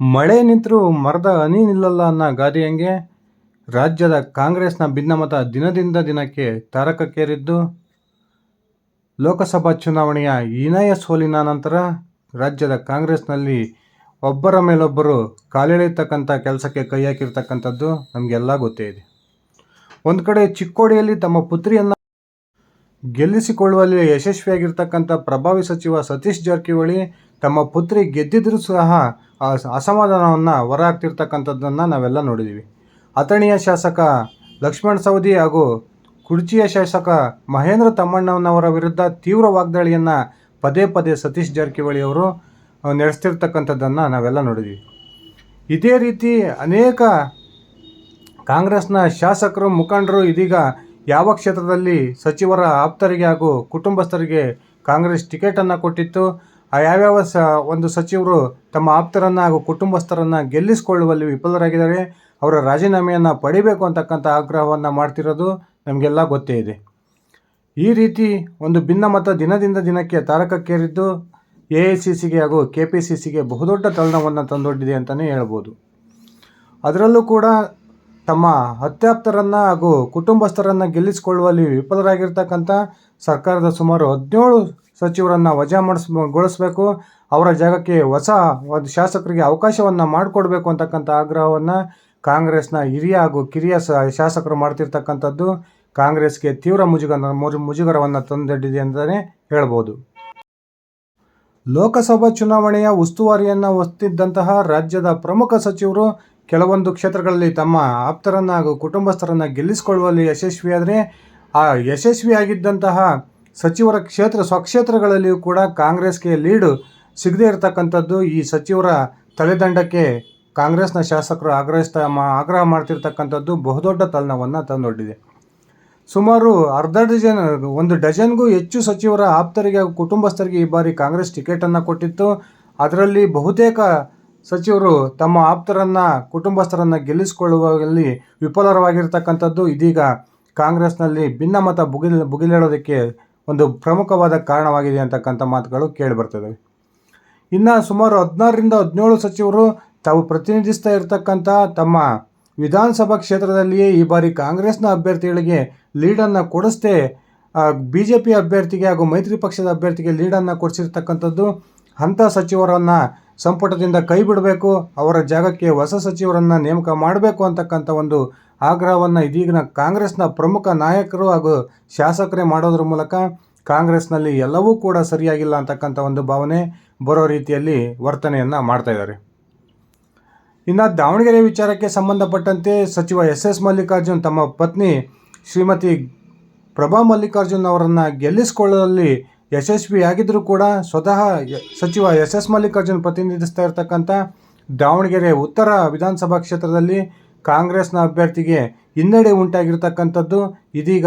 ಮಳೆ ನಿಂತರೂ ಮರದ ಹನಿ ನಿಲ್ಲಲ್ಲ ಅನ್ನೋ ಗಾದೆಯಂಗೆ ರಾಜ್ಯದ ಕಾಂಗ್ರೆಸ್ನ ಭಿನ್ನಮತ ದಿನದಿಂದ ದಿನಕ್ಕೆ ತಾರಕಕ್ಕೇರಿದ್ದು, ಲೋಕಸಭಾ ಚುನಾವಣೆಯ ಹೀನಾಯ ಸೋಲಿನ ನಂತರ ರಾಜ್ಯದ ಕಾಂಗ್ರೆಸ್ನಲ್ಲಿ ಒಬ್ಬರ ಮೇಲೊಬ್ಬರು ಕಾಲೆಳೆಯತಕ್ಕಂಥ ಕೆಲಸಕ್ಕೆ ಕೈ ಹಾಕಿರ್ತಕ್ಕಂಥದ್ದು ನಮಗೆಲ್ಲ ಗೊತ್ತೇ ಇದೆ. ಒಂದು ಕಡೆ ಚಿಕ್ಕೋಡಿಯಲ್ಲಿ ತಮ್ಮ ಪುತ್ರಿಯನ್ನು ಗೆಲ್ಲಿಸಿಕೊಳ್ಳುವಲ್ಲಿ ಯಶಸ್ವಿಯಾಗಿರ್ತಕ್ಕಂಥ ಪ್ರಭಾವಿ ಸಚಿವ ಸತೀಶ್ ಜಾರಕಿಹೊಳಿ ತಮ್ಮ ಪುತ್ರಿ ಗೆದ್ದಿದ್ರೂ ಸಹ ಅಸಮಾಧಾನವನ್ನು ಹೊರಹಾಕ್ತಿರ್ತಕ್ಕಂಥದ್ದನ್ನು ನಾವೆಲ್ಲ ನೋಡಿದ್ದೀವಿ ಅಥಣಿಯ ಶಾಸಕ ಲಕ್ಷ್ಮಣ್ ಸವದಿ ಹಾಗೂ ಕುರ್ಚಿಯ ಶಾಸಕ ಮಹೇಂದ್ರ ತಮ್ಮಣ್ಣವನವರ ವಿರುದ್ಧ ತೀವ್ರ ವಾಗ್ದಾಳಿಯನ್ನು ಪದೇ ಪದೇ ಸತೀಶ್ ಜಾರಕಿಹೊಳಿ ಅವರು ನಡೆಸ್ತಿರ್ತಕ್ಕಂಥದ್ದನ್ನು ನಾವೆಲ್ಲ ನೋಡಿದ್ವಿ. ಇದೇ ರೀತಿ ಅನೇಕ ಕಾಂಗ್ರೆಸ್ನ ಶಾಸಕರು, ಮುಖಂಡರು ಇದೀಗ ಯಾವ ಕ್ಷೇತ್ರದಲ್ಲಿ ಸಚಿವರ ಆಪ್ತರಿಗೆ ಹಾಗೂ ಕುಟುಂಬಸ್ಥರಿಗೆ ಕಾಂಗ್ರೆಸ್ ಟಿಕೆಟನ್ನು ಕೊಟ್ಟಿತ್ತು. ಆ ಯಾವ್ಯಾವ ಸ, ಒಂದು ಸಚಿವರು ತಮ್ಮ ಆಪ್ತರನ್ನು ಹಾಗೂ ಕುಟುಂಬಸ್ಥರನ್ನು ಗೆಲ್ಲಿಸಿಕೊಳ್ಳುವಲ್ಲಿ ವಿಫಲರಾಗಿದ್ದಾರೆ, ಅವರ ರಾಜೀನಾಮೆಯನ್ನು ಪಡಿಬೇಕು ಅಂತಕ್ಕಂಥ ಆಗ್ರಹವನ್ನು ಮಾಡ್ತಿರೋದು ನಮಗೆಲ್ಲ ಗೊತ್ತೇ ಇದೆ. ಈ ರೀತಿ ಒಂದು ಭಿನ್ನಮತ ದಿನದಿಂದ ದಿನಕ್ಕೆ ತಾರಕಕ್ಕೇರಿದ್ದು ಎ ಐ ಸಿ ಸಿಗೆ ಹಾಗೂ ಕೆ ಪಿ ಸಿ ಸಿಗೆ ಬಹುದೊಡ್ಡ ತಲ್ಲಣವನ್ನು ತಂದೊಡ್ಡಿದೆ ಅಂತಲೇ ಹೇಳ್ಬೋದು. ಅದರಲ್ಲೂ ಕೂಡ ತಮ್ಮ ಅತ್ಯಾಪ್ತರನ್ನು ಹಾಗೂ ಕುಟುಂಬಸ್ಥರನ್ನು ಗೆಲ್ಲಿಸಿಕೊಳ್ಳುವಲ್ಲಿ ವಿಫಲರಾಗಿರ್ತಕ್ಕಂಥ ಸರ್ಕಾರದ ಸುಮಾರು ಹದಿನೇಳು ಸಚಿವರನ್ನು ವಜಾ ಮಾಡಿಸ್ಗೊಳಿಸ್ಬೇಕು ಅವರ ಜಾಗಕ್ಕೆ ಹೊಸ ಒಂದು ಶಾಸಕರಿಗೆ ಅವಕಾಶವನ್ನು ಮಾಡಿಕೊಡ್ಬೇಕು ಅಂತಕ್ಕಂಥ ಆಗ್ರಹವನ್ನು ಕಾಂಗ್ರೆಸ್ನ ಹಿರಿಯ ಹಾಗೂ ಕಿರಿಯ ಶಾಸಕರು ಮಾಡ್ತಿರ್ತಕ್ಕಂಥದ್ದು. ಕಾಂಗ್ರೆಸ್ಗೆ ತೀವ್ರ ಮುಜುಗರ ಮುಜು- ಮುಜುಗರವನ್ನು ತಂದೊಡ್ಡಿದೆ ಅಂತಲೇ ಹೇಳ್ಬೋದು. ಲೋಕಸಭಾ ಚುನಾವಣೆಯ ಉಸ್ತುವಾರಿಯನ್ನು ಹೊತ್ತಿದ್ದಂತಹ ರಾಜ್ಯದ ಪ್ರಮುಖ ಸಚಿವರು ಕೆಲವೊಂದು ಕ್ಷೇತ್ರಗಳಲ್ಲಿ ತಮ್ಮ ಆಪ್ತರನ್ನು ಹಾಗೂ ಕುಟುಂಬಸ್ಥರನ್ನು ಗೆಲ್ಲಿಸಿಕೊಳ್ಳುವಲ್ಲಿ ಯಶಸ್ವಿಯಾದರೆ ಆ ಯಶಸ್ವಿಯಾಗಿದ್ದಂತಹ ಸಚಿವರ ಕ್ಷೇತ್ರ, ಸ್ವಕ್ಷೇತ್ರಗಳಲ್ಲಿಯೂ ಕೂಡ ಕಾಂಗ್ರೆಸ್ಗೆ ಲೀಡು ಸಿಗದೇ ಇರತಕ್ಕಂಥದ್ದು ಈ ಸಚಿವರ ತಲೆದಂಡಕ್ಕೆ ಕಾಂಗ್ರೆಸ್ನ ಶಾಸಕರು ಆಗ್ರಹಿಸ್ತಾ, ಮಾ- ಆಗ್ರಹ ಮಾಡ್ತಿರ್ತಕ್ಕಂಥದ್ದು ಬಹುದೊಡ್ಡ ತಲೆನೋವನ್ನು ತಂದೊಡ್ಡಿದೆ. ಸುಮಾರು ಅರ್ಧ ಡಜನ್, ಒಂದು ಡಜನ್ಗೂ ಹೆಚ್ಚು ಸಚಿವರ ಆಪ್ತರಿಗೆ ಕುಟುಂಬಸ್ಥರಿಗೆ ಈ ಬಾರಿ ಕಾಂಗ್ರೆಸ್ ಟಿಕೆಟನ್ನು ಕೊಟ್ಟಿತ್ತು. ಅದರಲ್ಲಿ ಬಹುತೇಕ ಸಚಿವರು ತಮ್ಮ ಆಪ್ತರನ್ನು, ಕುಟುಂಬಸ್ಥರನ್ನು ಗೆಲ್ಲಿಸಿಕೊಳ್ಳುವಲ್ಲಿ ವಿಫಲರವಾಗಿರ್ತಕ್ಕಂಥದ್ದು ಇದೀಗ ಕಾಂಗ್ರೆಸ್ನಲ್ಲಿ ಭಿನ್ನಮತ ಬುಗಿಲ್ ಬುಗಿಲೇಳೋದಕ್ಕೆ ಒಂದು ಪ್ರಮುಖವಾದ ಕಾರಣವಾಗಿದೆ ಅಂತಕ್ಕಂಥ ಮಾತುಗಳು ಕೇಳಿಬರ್ತವೆ ಇನ್ನು ಸುಮಾರು ಹದಿನಾರರಿಂದ ಹದಿನೇಳು ಸಚಿವರು ತಾವು ಪ್ರತಿನಿಧಿಸ್ತಾ ಇರತಕ್ಕಂಥ ತಮ್ಮ ವಿಧಾನಸಭಾ ಕ್ಷೇತ್ರದಲ್ಲಿಯೇ ಈ ಬಾರಿ ಕಾಂಗ್ರೆಸ್ನ ಅಭ್ಯರ್ಥಿಗಳಿಗೆ ಲೀಡನ್ನು ಕೊಡಿಸ್ದೆ ಬಿ ಜೆ ಪಿ ಅಭ್ಯರ್ಥಿಗೆ ಹಾಗೂ ಮೈತ್ರಿ ಪಕ್ಷದ ಅಭ್ಯರ್ಥಿಗೆ ಲೀಡನ್ನು ಕೊಡಿಸಿರ್ತಕ್ಕಂಥದ್ದು ಅಂಥ ಸಚಿವರನ್ನು ಸಂಪುಟದಿಂದ ಕೈ ಬಿಡಬೇಕು, ಅವರ ಜಾಗಕ್ಕೆ ಹೊಸ ಸಚಿವರನ್ನು ನೇಮಕ ಮಾಡಬೇಕು ಅಂತಕ್ಕಂಥ ಒಂದು ಆಗ್ರಹವನ್ನು ಇದೀಗಿನ ಕಾಂಗ್ರೆಸ್ನ ಪ್ರಮುಖ ನಾಯಕರು ಹಾಗೂ ಶಾಸಕರೇ ಮಾಡೋದ್ರ ಮೂಲಕ ಕಾಂಗ್ರೆಸ್ನಲ್ಲಿ ಎಲ್ಲವೂ ಕೂಡ ಸರಿಯಾಗಿಲ್ಲ ಅಂತಕ್ಕಂಥ ಒಂದು ಭಾವನೆ ಬರೋ ರೀತಿಯಲ್ಲಿ ವರ್ತನೆಯನ್ನು ಮಾಡ್ತಾ ಇದ್ದಾರೆ. ಇನ್ನು ದಾವಣಗೆರೆ ವಿಚಾರಕ್ಕೆ ಸಂಬಂಧಪಟ್ಟಂತೆ ಸಚಿವ ಎಸ್ ಎಸ್ ಮಲ್ಲಿಕಾರ್ಜುನ್ ತಮ್ಮ ಪತ್ನಿ ಶ್ರೀಮತಿ ಪ್ರಭಾ ಮಲ್ಲಿಕಾರ್ಜುನ್ ಅವರನ್ನು ಗೆಲ್ಲಿಸಿಕೊಳ್ಳುವಲ್ಲಿ ಯಶಸ್ವಿಯಾಗಿದ್ದರೂ ಕೂಡ ಸ್ವತಃ ಸಚಿವ ಎಸ್ ಎಸ್ ಮಲ್ಲಿಕಾರ್ಜುನ್ ಪ್ರತಿನಿಧಿಸ್ತಾ ಇರತಕ್ಕಂಥ ದಾವಣಗೆರೆ ಉತ್ತರ ವಿಧಾನಸಭಾ ಕ್ಷೇತ್ರದಲ್ಲಿ ಕಾಂಗ್ರೆಸ್ನ ಅಭ್ಯರ್ಥಿಗೆ ಹಿನ್ನಡೆ ಉಂಟಾಗಿರ್ತಕ್ಕಂಥದ್ದು ಇದೀಗ.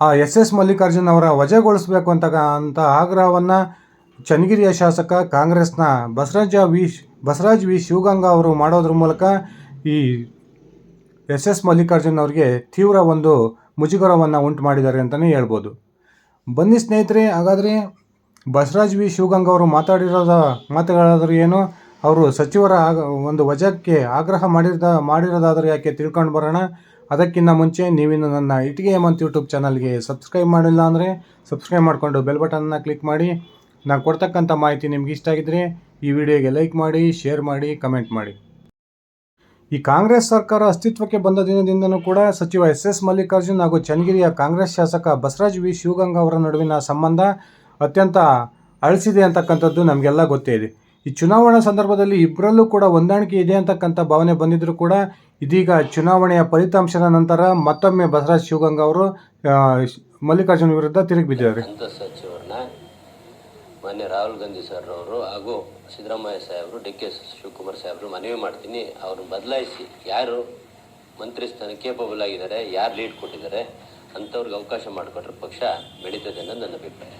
ಆ ಎಸ್ ಎಸ್ ಮಲ್ಲಿಕಾರ್ಜುನ್ ಅವರ ವಜಾಗೊಳಿಸಬೇಕು ಅಂತ ಅಂತ ಆಗ್ರಹವನ್ನು ಚನ್ನಗಿರಿಯ ಶಾಸಕ ಕಾಂಗ್ರೆಸ್ನ ಬಸವರಾಜ ವಿ ಬಸವರಾಜ್ ವಿ ಶಿವಗಂಗಾ ಅವರು ಮಾಡೋದ್ರ ಮೂಲಕ ಈ ಎಸ್ ಎಸ್ ಮಲ್ಲಿಕಾರ್ಜುನ್ ಅವರಿಗೆ ತೀವ್ರ ಒಂದು ಮುಜುಗರವನ್ನು ಉಂಟು ಮಾಡಿದ್ದಾರೆ ಅಂತಲೇ ಹೇಳ್ಬೋದು. ಬನ್ನಿ ಸ್ನೇಹಿತರೆ, ಹಾಗಾದರೆ ಬಸವರಾಜ್ ವಿ. ಶಿವಗಂಗ ಅವರು ಮಾತಾಡಿರೋದ ಮಾತುಗಳಾದರೂ ಏನು? ಅವರು ಸಚಿವರ ಒಂದು ವಜಕ್ಕೆ ಆಗ್ರಹ ಮಾಡಿರ್ದ, ಮಾಡಿರೋದಾದರೂ ಯಾಕೆ ತಿಳ್ಕೊಂಡು ಬರೋಣ? ಅದಕ್ಕಿಂತ ಮುಂಚೆ ನೀವಿನ್ನು ನನ್ನ ಇಟಿಗೆ ಹೇಮಂತ್ ಯೂಟ್ಯೂಬ್ ಚಾನಲ್ಗೆ ಸಬ್ಸ್ಕ್ರೈಬ್ ಮಾಡಿಲ್ಲ ಅಂದರೆ ಸಬ್ಸ್ಕ್ರೈಬ್ ಮಾಡಿಕೊಂಡು ಬೆಲ್ ಬಟನ್ನ ಕ್ಲಿಕ್ ಮಾಡಿ. ನಾನು ಕೊಡ್ತಕ್ಕಂಥ ಮಾಹಿತಿ ನಿಮ್ಗೆ ಇಷ್ಟ ಆಗಿದ್ರೆ ಈ ವಿಡಿಯೋಗೆ ಲೈಕ್ ಮಾಡಿ, ಶೇರ್ ಮಾಡಿ, ಕಮೆಂಟ್ ಮಾಡಿ. ಈ ಕಾಂಗ್ರೆಸ್ ಸರ್ಕಾರ ಅಸ್ತಿತ್ವಕ್ಕೆ ಬಂದ ದಿನದಿಂದನೂ ಕೂಡ ಸಚಿವ ಎಸ್ ಎಸ್ ಮಲ್ಲಿಕಾರ್ಜುನ್ ಹಾಗೂ ಚನ್ನಗಿರಿಯ ಕಾಂಗ್ರೆಸ್ ಶಾಸಕ ಬಸವರಾಜ್ ವಿ. ಶಿವಗಂಗಾ ಅವರ ನಡುವಿನ ಸಂಬಂಧ ಅತ್ಯಂತ ಅಳಿಸಿದೆ ಅಂತಕ್ಕಂಥದ್ದು ನಮಗೆಲ್ಲ ಗೊತ್ತೇ ಇದೆ. ಈ ಚುನಾವಣಾ ಸಂದರ್ಭದಲ್ಲಿ ಇಬ್ಬರಲ್ಲೂ ಕೂಡ ಹೊಂದಾಣಿಕೆ ಇದೆ ಅಂತಕ್ಕಂಥ ಭಾವನೆ ಬಂದಿದ್ದರೂ ಕೂಡ ಇದೀಗ ಚುನಾವಣೆಯ ಫಲಿತಾಂಶದ ನಂತರ ಮತ್ತೊಮ್ಮೆ ಬಸವರಾಜ್ ಶಿವಗಂಗಾ ಅವರು ಮಲ್ಲಿಕಾರ್ಜುನ್ ವಿರುದ್ಧ ತಿರುಗಿ ಬಿದ್ದಿದ್ದಾರೆ. ಮಾನ್ಯ ರಾಹುಲ್ ಗಾಂಧಿ ಸರ್ ಅವರು ಹಾಗೂ ಸಿದ್ದರಾಮಯ್ಯ ಸಾಹೇಬರು, ಡಿ ಕೆ ಶಿವಕುಮಾರ್ ಸಾಹೇಬರು ಮನವಿ ಮಾಡ್ತೀನಿ. ಅವ್ರನ್ನ ಬದಲಾಯಿಸಿ ಯಾರು ಮಂತ್ರಿ ಸ್ಥಾನ ಕೇಪಬಲ್ ಆಗಿದ್ದಾರೆ, ಯಾರು ಲೀಡ್ ಕೊಟ್ಟಿದ್ದಾರೆ ಅಂಥವ್ರಿಗೆ ಅವಕಾಶ ಮಾಡಿಕೊಟ್ರೆ ಪಕ್ಷ ಬೆಳೀತದೆ ಅನ್ನೋದು ನನ್ನ ಅಭಿಪ್ರಾಯ.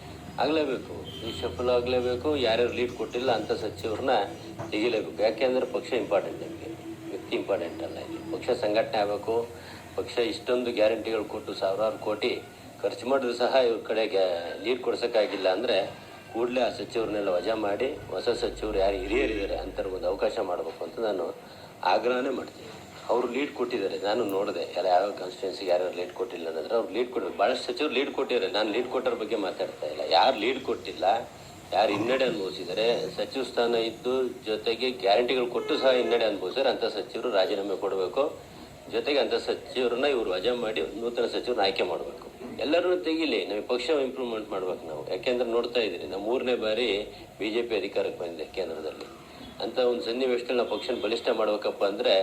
ಆಗಲೇಬೇಕು. ಈ ಆಗಲೇಬೇಕು, ಯಾರ್ಯಾರು ಲೀಡ್ ಕೊಟ್ಟಿಲ್ಲ ಅಂಥ ಸಚಿವರನ್ನ ತೆಗಿಲೇಬೇಕು. ಯಾಕೆಂದರೆ ಪಕ್ಷ ಇಂಪಾರ್ಟೆಂಟ್ ನಮಗೆ ವ್ಯಕ್ತಿ ಇಂಪಾರ್ಟೆಂಟ್ ಅಲ್ಲ ಇಲ್ಲಿ. ಪಕ್ಷ ಸಂಘಟನೆ ಆಗಬೇಕು. ಪಕ್ಷ ಇಷ್ಟೊಂದು ಗ್ಯಾರಂಟಿಗಳು ಕೊಟ್ಟು ಸಾವಿರಾರು ಕೋಟಿ ಖರ್ಚು ಮಾಡಿದ್ರು ಸಹ ಇವ್ರ ಕಡೆಗೆ ಲೀಡ್ ಕೊಡ್ಸೋಕ್ಕಾಗಿಲ್ಲ ಅಂದರೆ ಕೂಡಲೇ ಆ ಸಚಿವರನ್ನೆಲ್ಲ ವಜಾ ಮಾಡಿ ಹೊಸ ಸಚಿವರು ಯಾರು ಹಿರಿಯರಿದ್ದಾರೆ ಒಂದು ಅವಕಾಶ ಮಾಡಬೇಕು ಅಂತ ನಾನು ಆಗ್ರಹನೇ ಮಾಡ್ತೀನಿ. ಅವರು ಲೀಡ್ ಕೊಟ್ಟಿದ್ದಾರೆ, ನಾನು ನೋಡಿದೆ. ಎಲ್ಲ ಯಾವ ಕಾನ್ಸ್ಟಿಟ್ಯೂನ್ಸಿಗೆ ಯಾರು ಲೀಡ್ ಕೊಟ್ಟಿಲ್ಲ ಅನ್ನೋದ್ರೆ ಅವ್ರು ಲೀಡ್ ಕೊಟ್ಟಿದ್ದಾರೆ. ಭಾಳಷ್ಟು ಸಚಿವರು ಲೀಡ್ ಕೊಟ್ಟಿದ್ದಾರೆ. ನಾನು ಲೀಡ್ ಕೊಟ್ಟರ ಬಗ್ಗೆ ಮಾತಾಡ್ತಾ ಇಲ್ಲ. ಯಾರು ಲೀಡ್ ಕೊಟ್ಟಿಲ್ಲ, ಯಾರು ಹಿನ್ನಡೆ ಅನುಭವಿಸಿದರೆ ಸಚಿವ ಸ್ಥಾನ ಇದ್ದು ಜೊತೆಗೆ ಗ್ಯಾರಂಟಿಗಳು ಕೊಟ್ಟು ಸಹ ಹಿನ್ನಡೆ ಅನುಭವಿಸಿದ್ರೆ ಅಂಥ ಸಚಿವರು ರಾಜೀನಾಮೆ ಕೊಡಬೇಕು. ಜೊತೆಗೆ ಅಂಥ ಸಚಿವರನ್ನ ಇವರು ವಜಾ ಮಾಡಿ ನೂತನ ಸಚಿವರನ್ನ ಆಯ್ಕೆ ಮಾಡಬೇಕು. ಎಲ್ಲರನ್ನೂ ತೆಗಿಲಿ, ನಮಗೆ ಪಕ್ಷ ಇಂಪ್ರೂವ್ಮೆಂಟ್ ಮಾಡ್ಬೇಕು ನಾವು. ಯಾಕೆಂದ್ರೆ ನೋಡ್ತಾ ಇದ್ದೀರಿ ನಾವು ಮೂರನೇ ಬಾರಿ ಬಿ ಜೆ ಪಿ ಅಧಿಕಾರಕ್ಕೆ ಬಂದಿದೆ ಕೇಂದ್ರದಲ್ಲಿ. ಅಂತ ಒಂದು ಸನ್ನಿವೇಶದಲ್ಲಿ ನಾವು ಪಕ್ಷನ ಬಲಿಷ್ಠ ಮಾಡ್ಬೇಕಪ್ಪ ಅಂದರೆ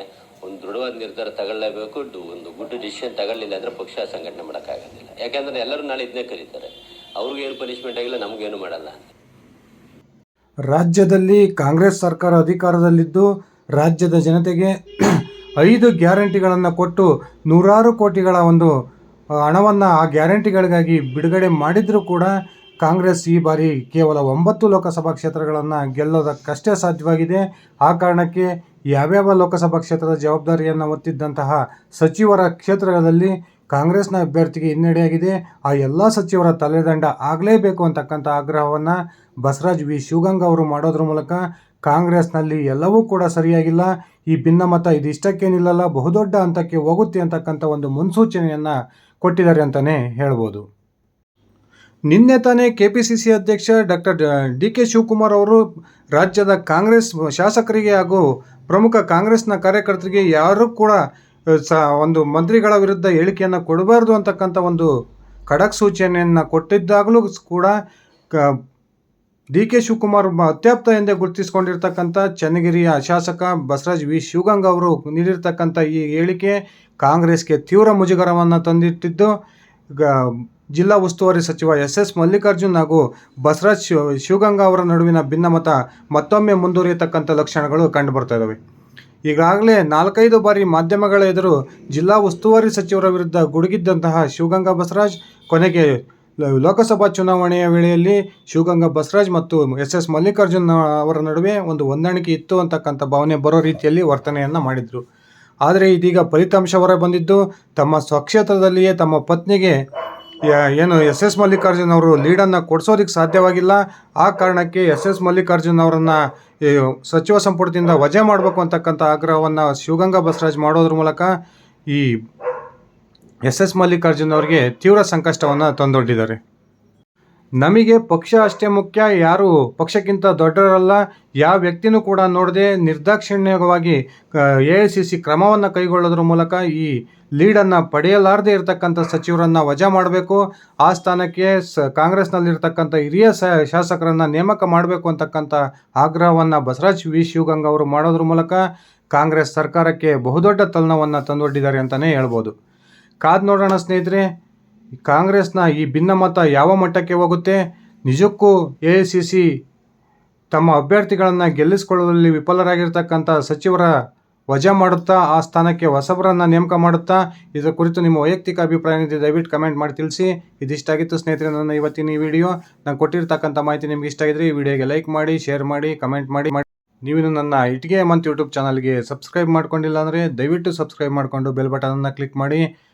ಒಂದು ದೃಢವಾದ ನಿರ್ಧಾರ ತಗೊಳ್ಳೇಬೇಕು ಒಂದು ಗುಡ್ ಡಿಸಿಷನ್ ತಗೊಳ್ಳಿಲ್ಲ ಅಂದರೆ ಪಕ್ಷ ಸಂಘಟನೆ ಮಾಡೋಕ್ಕಾಗೋದಿಲ್ಲ. ಯಾಕೆಂದ್ರೆ ಎಲ್ಲರೂ ನಾಳೆ ಇದನ್ನೇ ಕರೀತಾರೆ. ಅವ್ರಿಗೇನು ಪನಿಷ್ಮೆಂಟ್ ಆಗಿಲ್ಲ ನಮಗೇನು ಮಾಡಲ್ಲ. ರಾಜ್ಯದಲ್ಲಿ ಕಾಂಗ್ರೆಸ್ ಸರ್ಕಾರ ಅಧಿಕಾರದಲ್ಲಿದ್ದು, ರಾಜ್ಯದ ಜನತೆಗೆ ಐದು ಗ್ಯಾರಂಟಿಗಳನ್ನು ಕೊಟ್ಟು ನೂರಾರು ಕೋಟಿಗಳ ಒಂದು ಹಣವನ್ನು ಆ ಗ್ಯಾರಂಟಿಗಳಿಗಾಗಿ ಬಿಡುಗಡೆ ಮಾಡಿದರೂ ಕೂಡ ಕಾಂಗ್ರೆಸ್ ಈ ಬಾರಿ ಕೇವಲ ಒಂಬತ್ತು ಲೋಕಸಭಾ ಕ್ಷೇತ್ರಗಳನ್ನು ಗೆಲ್ಲೋದಕ್ಕಷ್ಟೇ ಸಾಧ್ಯವಾಗಿದೆ. ಆ ಕಾರಣಕ್ಕೆ ಯಾವ್ಯಾವ ಲೋಕಸಭಾ ಕ್ಷೇತ್ರದ ಜವಾಬ್ದಾರಿಯನ್ನು ಹೊತ್ತಿದ್ದಂತಹ ಸಚಿವರ ಕ್ಷೇತ್ರಗಳಲ್ಲಿ ಕಾಂಗ್ರೆಸ್ನ ಅಭ್ಯರ್ಥಿಗೆ ಹಿನ್ನಡೆಯಾಗಿದೆ. ಆ ಎಲ್ಲ ಸಚಿವರ ತಲೆದಂಡ ಆಗಲೇಬೇಕು ಅಂತಕ್ಕಂಥ ಆಗ್ರಹವನ್ನು ಬಸವರಾಜ್ ವಿ. ಶಿವಗಂಗ ಅವರು ಮಾಡೋದ್ರ ಮೂಲಕ ಕಾಂಗ್ರೆಸ್ನಲ್ಲಿ ಎಲ್ಲವೂ ಕೂಡ ಸರಿಯಾಗಿಲ್ಲ. ಈ ಭಿನ್ನಮತ ಇದಿಷ್ಟಕ್ಕೆ ನಿಲ್ಲಲ್ಲ ಬಹುದೊಡ್ಡ ಹಂತಕ್ಕೆ ಹೋಗುತ್ತೆ ಅಂತಕ್ಕಂಥ ಒಂದು ಮುನ್ಸೂಚನೆಯನ್ನು ಕೊಟ್ಟಿದ್ದಾರೆ ಅಂತಲೇ ಹೇಳ್ಬೋದು. ನಿನ್ನೆ ತಾನೇ ಕೆ ಪಿ ಸಿ ಸಿ ಅಧ್ಯಕ್ಷ ಡಾಕ್ಟರ್ ಡಿ ಕೆ ಶಿವಕುಮಾರ್ ಅವರು ರಾಜ್ಯದ ಕಾಂಗ್ರೆಸ್ ಶಾಸಕರಿಗೆ ಹಾಗೂ ಪ್ರಮುಖ ಕಾಂಗ್ರೆಸ್ನ ಕಾರ್ಯಕರ್ತರಿಗೆ ಯಾರೂ ಕೂಡ ಸ, ಒಂದು ಮಂತ್ರಿಗಳ ವಿರುದ್ಧ ಹೇಳಿಕೆಯನ್ನು ಕೊಡಬಾರ್ದು ಅಂತಕ್ಕಂಥ ಒಂದು ಖಡಕ್ ಸೂಚನೆಯನ್ನು ಕೊಟ್ಟಿದ್ದಾಗಲೂ ಕೂಡ ಡಿ ಕೆ ಶಿವಕುಮಾರ್ ಅತ್ಯಪ್ತ ಎಂದೇ ಗುರುತಿಸಿಕೊಂಡಿರ್ತಕ್ಕಂಥ ಚನ್ನಗಿರಿಯ ಶಾಸಕ ಬಸವರಾಜ್ ವಿ. ಶಿವಗಂಗಾ ಅವರು ನೀಡಿರ್ತಕ್ಕಂಥ ಈ ಹೇಳಿಕೆ ಕಾಂಗ್ರೆಸ್ಗೆ ತೀವ್ರ ಮುಜುಗರವನ್ನು ತಂದಿಟ್ಟಿದ್ದು, ಗ- ಜಿಲ್ಲಾ ಉಸ್ತುವಾರಿ ಸಚಿವ ಎಸ್. ಎಸ್. ಮಲ್ಲಿಕಾರ್ಜುನ್ ಹಾಗೂ ಬಸವರಾಜ್ ಶಿವ, ಶಿವಗಂಗಾ ಅವರ ನಡುವಿನ ಭಿನ್ನಮತ ಮತ್ತೊಮ್ಮೆ ಮುಂದುವರಿಯತಕ್ಕಂಥ ಲಕ್ಷಣಗಳು ಕಂಡುಬರ್ತಾ ಇದ್ದಾವೆ ಈಗಾಗಲೇ ನಾಲ್ಕೈದು ಬಾರಿ ಮಾಧ್ಯಮಗಳ ಎದುರು ಜಿಲ್ಲಾ ಉಸ್ತುವಾರಿ ಸಚಿವರ ವಿರುದ್ಧ ಗುಡುಗಿದ್ದಂತಹ ಶಿವಗಂಗಾ ಬಸವರಾಜ್ ಕೊನೆಗೆ ಲೋಕಸಭಾ ಚುನಾವಣೆಯ ವೇಳೆಯಲ್ಲಿ ಶಿವಗಂಗಾ ಬಸವರಾಜ್ ಮತ್ತು ಎಸ್ ಎಸ್ ಮಲ್ಲಿಕಾರ್ಜುನ್ ಅವರ ನಡುವೆ ಒಂದು ಹೊಂದಾಣಿಕೆ ಇತ್ತು ಅಂತಕ್ಕಂಥ ಭಾವನೆ ಬರೋ ರೀತಿಯಲ್ಲಿ ವರ್ತನೆಯನ್ನು ಮಾಡಿದರು. ಆದರೆ ಇದೀಗ ಫಲಿತಾಂಶ ಹೊರ ಬಂದಿದ್ದು ತಮ್ಮ ಸ್ವಕ್ಷೇತ್ರದಲ್ಲಿಯೇ ತಮ್ಮ ಪತ್ನಿಗೆ ಏನು ಎಸ್ ಎಸ್ ಮಲ್ಲಿಕಾರ್ಜುನ್ ಅವರು ಲೀಡನ್ನು ಕೊಡಿಸೋದಕ್ಕೆ ಸಾಧ್ಯವಾಗಿಲ್ಲ. ಆ ಕಾರಣಕ್ಕೆ ಎಸ್ ಎಸ್ ಮಲ್ಲಿಕಾರ್ಜುನ್ ಅವರನ್ನು ಸಚಿವ ಸಂಪುಟದಿಂದ ವಜಾ ಮಾಡಬೇಕು ಅಂತಕ್ಕಂಥ ಆಗ್ರಹವನ್ನು ಶಿವಗಂಗಾ ಬಸವರಾಜ್ ಮಾಡೋದ್ರ ಮೂಲಕ ಈ ಎಸ್ ಎಸ್ ಮಲ್ಲಿಕಾರ್ಜುನ್ ಅವರಿಗೆ ತೀವ್ರ ಸಂಕಷ್ಟವನ್ನು ತಂದೊಡ್ಡಿದ್ದಾರೆ. ನಮಗೆ ಪಕ್ಷ ಅಷ್ಟೇ ಮುಖ್ಯ, ಯಾರು ಪಕ್ಷಕ್ಕಿಂತ ದೊಡ್ಡರಲ್ಲ ಯಾವ ವ್ಯಕ್ತಿನೂ ಕೂಡ ನೋಡದೆ ನಿರ್ದಾಕ್ಷಿಣ್ಯವಾಗಿ ಎ ಐ ಸಿ ಸಿ ಕ್ರಮವನ್ನು ಕೈಗೊಳ್ಳೋದ್ರ ಮೂಲಕ ಈ ಲೀಡನ್ನು ಪಡೆಯಲಾರದೆ ಇರತಕ್ಕಂಥ ಸಚಿವರನ್ನು ವಜಾ ಮಾಡಬೇಕು. ಆ ಸ್ಥಾನಕ್ಕೆ ಸ, ಕಾಂಗ್ರೆಸ್ನಲ್ಲಿರ್ತಕ್ಕಂಥ ಹಿರಿಯ ಶಾಸಕರನ್ನು ನೇಮಕ ಮಾಡಬೇಕು ಅಂತಕ್ಕಂಥ ಆಗ್ರಹವನ್ನು ಬಸವರಾಜ್ ವಿ. ಶಿವಗಂಗ ಅವರು ಮಾಡೋದ್ರ ಮೂಲಕ ಕಾಂಗ್ರೆಸ್ ಸರ್ಕಾರಕ್ಕೆ ಬಹುದೊಡ್ಡ ತಲ್ಲಣವನ್ನು ತಂದೊಡ್ಡಿದ್ದಾರೆ ಅಂತಲೇ ಹೇಳ್ಬೋದು. ಕಾದ್ ನೋಡೋಣ ಸ್ನೇಹಿತರೆ ಕಾಂಗ್ರೆಸ್ನ ಈ ಭಿನ್ನಮತ ಯಾವ ಮಟ್ಟಕ್ಕೆ ಹೋಗುತ್ತೆ? ನಿಜಕ್ಕೂ ಎ ಸಿ ಸಿ ತಮ್ಮ ಅಭ್ಯರ್ಥಿಗಳನ್ನು ಗೆಲ್ಲಿಸಿಕೊಳ್ಳುವಲ್ಲಿ ವಿಫಲರಾಗಿರ್ತಕ್ಕಂಥ ಸಚಿವರ ವಜಾ ಮಾಡುತ್ತಾ, ಆ ಸ್ಥಾನಕ್ಕೆ ಹೊಸಬರನ್ನು ನೇಮಕ ಮಾಡುತ್ತಾ, ಇದರ ಕುರಿತು ನಿಮ್ಮ ವೈಯಕ್ತಿಕ ಅಭಿಪ್ರಾಯ ದಯವಿಟ್ಟು ಕಮೆಂಟ್ ಮಾಡಿ ತಿಳಿಸಿ. ಇದಿಷ್ಟಾಗಿತ್ತು ಸ್ನೇಹಿತರೆ ನನ್ನ ಇವತ್ತಿನ ಈ ವಿಡಿಯೋ. ನಾನು ಕೊಟ್ಟಿರ್ತಕ್ಕಂಥ ಮಾಹಿತಿ ನಿಮ್ಗೆ ಇಷ್ಟ ಆಗಿದ್ರೆ ಈ ವಿಡಿಯೋಗೆ ಲೈಕ್ ಮಾಡಿ, ಶೇರ್ ಮಾಡಿ, ಕಮೆಂಟ್ ಮಾಡಿ. ಮಾಡಿ ನೀವಿನ್ನು ನನ್ನ ಇಟ್ಗೆ ಮಂತ್ ಯೂಟ್ಯೂಬ್ ಚಾನಲ್ಗೆ ಸಬ್ಸ್ಕ್ರೈಬ್ ಮಾಡ್ಕೊಂಡಿಲ್ಲ ಅಂದರೆ ದಯವಿಟ್ಟು ಸಬ್ಸ್ಕ್ರೈಬ್ ಮಾಡಿಕೊಂಡು ಬೆಲ್ ಬಟನನ್ನು ಕ್ಲಿಕ್ ಮಾಡಿ.